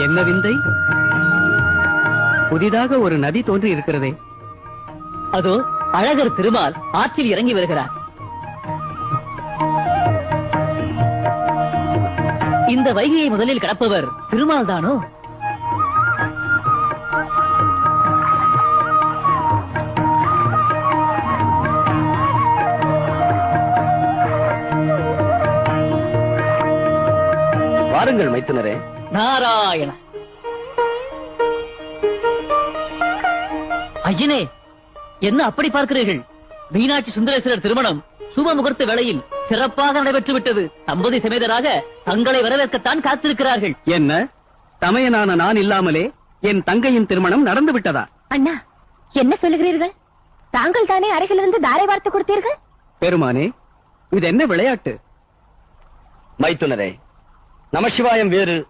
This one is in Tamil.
என்ன விந்தை? புதிதாக ஒரு நதி தோன்றி இருக்கிறதே அதோ அழகர் திருமால் ஆற்றில் இறங்கி வருகிறார். இந்த வைகையை முதலில் கடப்பவர் திருமால் தானோ? வாருங்கள் மைத்துனரே. நாராயண. ஐயனே என்ன அப்படி பார்க்கிறீர்கள்? மீனாட்சி சுந்தரேஸ்வரர் திருமணம் சுப முகூர்த்த வேளையில் சிறப்பாக நடைபெற்று விட்டது தம்பதி சமேதராக தங்களை வரவேற்கத்தான் காத்திருக்கிறார்கள். என்ன? தமையனான நான் இல்லாமலே என் தங்கையின் திருமணம் நடந்து விட்டதா அண்ணா என்ன சொல்லுகிறீர்கள்? தாங்கள் தானே அருகிலிருந்து தாரை வார்த்து கொடுத்தீர்கள்? பெருமானே இது என்ன விளையாட்டு? மைத்துனரே நமசிவாயம் வேறு.